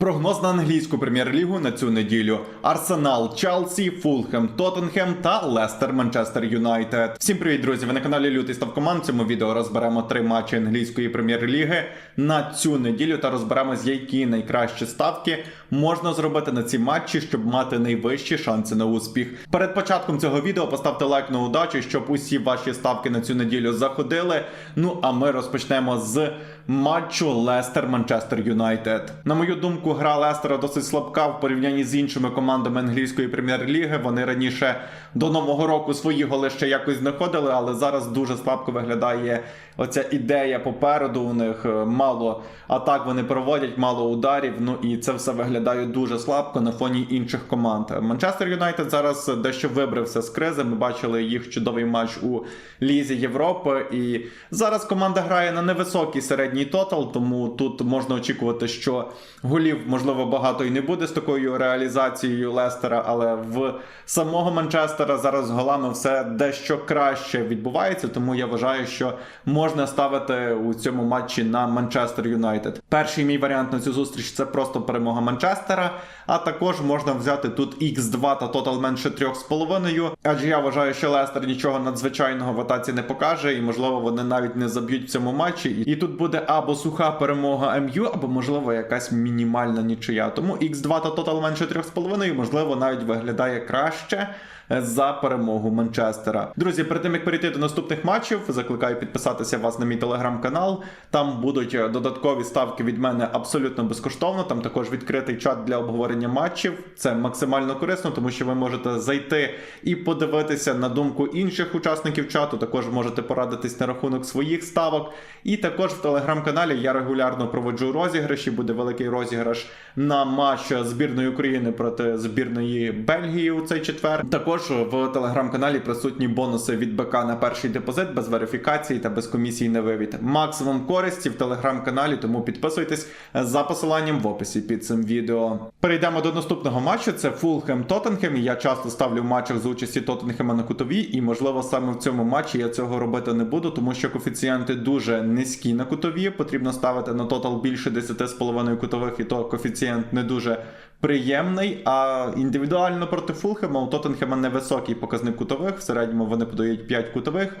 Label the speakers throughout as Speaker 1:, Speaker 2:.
Speaker 1: Прогноз на англійську прем'єр-лігу на цю неділю: Арсенал, Челсі, Фулхем, Тоттенхем та Лестер Манчестер Юнайтед. Всім привіт, друзі! Ви на каналі Лютий Став Команд. В цьому відео розберемо три матчі англійської прем'єр-ліги на цю неділю та розберемо, з які найкращі ставки можна зробити на ці матчі, щоб мати найвищі шанси на успіх. Перед початком цього відео поставте лайк на удачу, щоб усі ваші ставки на цю неділю заходили. Ну а ми розпочнемо з матчу Лестер Манчестер Юнайтед. На мою думку, гра Лестера досить слабка в порівнянні з іншими командами англійської прем'єр-ліги. Вони раніше до нового року свої голи ще якось знаходили, але зараз дуже слабко виглядає оця ідея попереду. У них е, мало атак вони проводять, мало ударів. Ну і це все виглядає дуже слабко на фоні інших команд. Манчестер Юнайтед зараз дещо вибрався з кризи. Ми бачили їх чудовий матч у Лізі Європи. І зараз команда грає на невисокий середній тотал, тому тут можна очікувати, що голів можливо багато і не буде з такою реалізацією Лестера, але в самого Манчестера зараз з голами все дещо краще відбувається. Тому я вважаю, що можна ставити у цьому матчі на Манчестер Юнайтед. Перший мій варіант на цю зустріч це просто перемога Манчестера. А також можна взяти тут X2 та тотал менше 3,5. Адже я вважаю, що Лестер нічого надзвичайного в атаці не покаже, і можливо вони навіть не заб'ють в цьому матчі. І тут буде або суха перемога МЮ, або можливо якась мінімальна нічия. Тому X2 та тотал менше 3,5, можливо, навіть виглядає краще за перемогу Манчестера. Друзі, перед тим як перейти до наступних матчів, закликаю підписатися вас на мій телеграм-канал. Там будуть додаткові ставки від мене абсолютно безкоштовно. Там також відкритий чат для обговорення матчів. Це максимально корисно, тому що ви можете зайти і подивитися на думку інших учасників чату. Також можете порадитись на рахунок своїх ставок. І також в телеграм-каналі я регулярно проводжу розіграші. Буде великий розіграш на матч збірної України проти збірної Бельгії у цей четвер. Також в телеграм-каналі присутні бонуси від БК на перший депозит без верифікації та без комісії на вивід. Максимум користі в телеграм-каналі, тому підписуйтесь за посиланням в описі під цим відео. Перейдемо до наступного матчу. Це Фулхем Тоттенхем. Я часто ставлю в матчах з участі Тоттенхема на кутові, і можливо саме в цьому матчі я цього робити не буду, тому що коефіцієнти дуже низькі на кутові. Потрібно ставити на тотал більше 10,5 кутових, і то коефіцієнт не дуже приємний. А індивідуально проти Фулхема у Тоттенхема невисокий показник кутових. В середньому вони подають 5 кутових.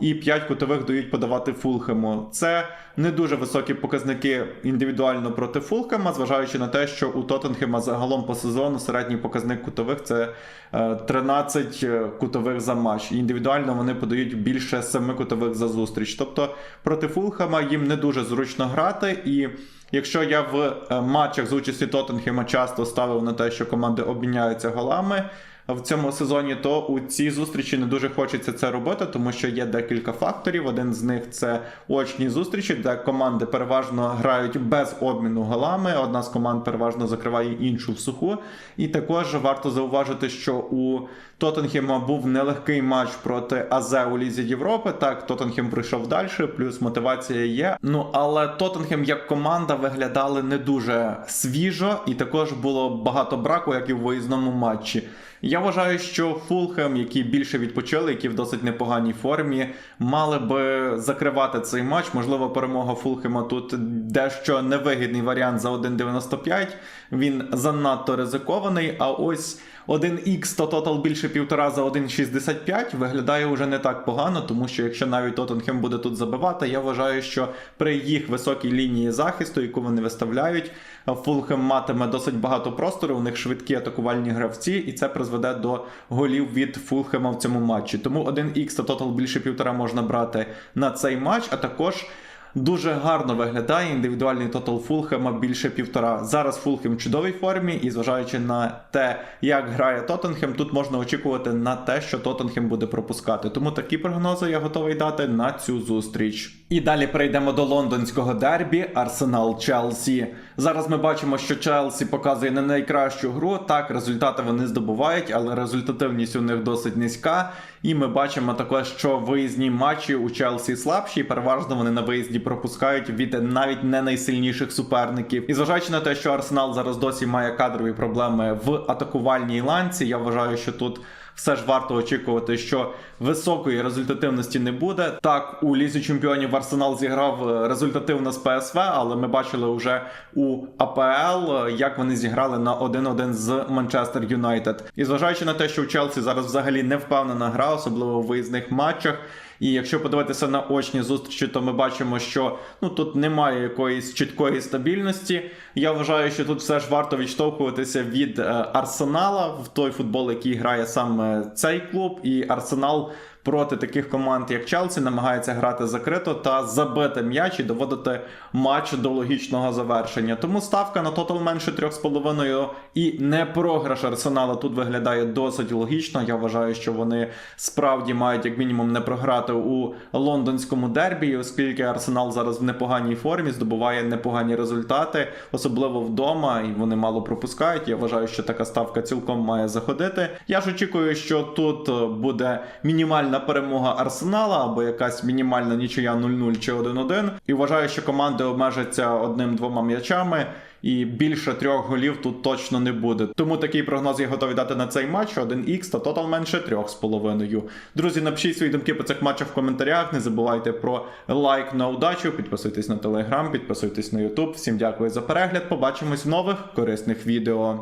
Speaker 1: І 5 кутових дають подавати Фулхему. Це не дуже високі показники індивідуально проти Фулхема, зважаючи на те, що у Тоттенхема загалом по сезону середній показник кутових це е, 13 кутових за матч. Індивідуально вони подають більше 7 кутових за зустріч. Тобто проти Фулхема їм не дуже зручно грати. І якщо я в е, матчах з участі Тоттенхема часто ставив на те, що команди обміняються голами в цьому сезоні, то у цій зустрічі не дуже хочеться це робити, тому що є декілька факторів. Один з них це очні зустрічі, де команди переважно грають без обміну голами. Одна з команд переважно закриває іншу в суху. І також варто зауважити, що у Тоттенхема був нелегкий матч проти АЗ у Лізі Європи. Так, Тоттенхем прийшов далі, плюс мотивація є. Ну але Тоттенхем як команда виглядали не дуже свіжо, і також було багато браку, як і в виїзному матчі. Я вважаю, що Фулхем, які більше відпочили, які в досить непоганій формі, мали би закривати цей матч. Можливо, перемога Фулхема тут дещо невигідний варіант за 1,95. Він занадто ризикований. А ось 1х то тотал більше півтора за 1,65 виглядає вже не так погано, тому що якщо навіть Тоттенхем буде тут забивати, я вважаю, що при їх високій лінії захисту, яку вони виставляють, Фулхем матиме досить багато простору. У них швидкі атакувальні гравці, і це призведе до голів від Фулхема в цьому матчі. Тому 1х то тотал більше півтора можна брати на цей матч, а також. Дуже гарно виглядає індивідуальний тотал Фулхема більше півтора. Зараз Фулхем в чудовій формі, і зважаючи на те, як грає Тоттенхем, тут можна очікувати на те, що Тоттенхем буде пропускати. Тому такі прогнози я готовий дати на цю зустріч. І далі перейдемо до лондонського дербі Арсенал Челсі. Зараз ми бачимо, що Челсі показує не найкращу гру. Так, результати вони здобувають, але результативність у них досить низька. І ми бачимо також, що виїзні матчі у Челсі слабші, переважно вони на виїзді пропускають від навіть не найсильніших суперників. І зважаючи на те, що Арсенал зараз досі має кадрові проблеми в атакувальній ланці, я вважаю, що тут все ж варто очікувати, що високої результативності не буде. Так, у лізі чемпіонів Арсенал зіграв е, результативно з ПСВ, але ми бачили вже у АПЛ, як вони зіграли на 1-1 з Манчестер Юнайтед. І зважаючи на те, що у Челсі зараз взагалі не впевнена гра, особливо у виїзних матчах. І якщо подивитися на очні зустрічі, то ми бачимо, що ну тут немає якоїсь чіткої стабільності. Я вважаю, що тут все ж варто відштовхуватися від е, Арсенала в той футбол, який грає саме цей клуб, і Арсенал. Проти таких команд, як Челсі, намагається грати закрито та забити м'яч і доводити матч до логічного завершення. Тому ставка на тотал менше 3,5 і не програш Арсенала тут виглядає досить логічно. Я вважаю, що вони справді мають як мінімум не програти у лондонському дербі, оскільки Арсенал зараз в непоганій формі, здобуває непогані результати, особливо вдома, і вони мало пропускають. Я вважаю, що така ставка цілком має заходити. Я ж очікую, що тут е, буде мінімальна перемога Арсенала або якась мінімальна нічия 0-0 чи 1-1. І вважаю, що команди обмежаться одним-двома м'ячами. І більше трьох голів тут точно не буде. Тому такий прогноз я готовий дати на цей матч 1х та тотал менше 3,5. Друзі, напишіть свої думки по цих матчах в коментарях. Не забувайте про лайк на удачу. Підписуйтесь на телеграм, підписуйтесь на Ютуб. Всім дякую за перегляд. Побачимось в нових корисних відео.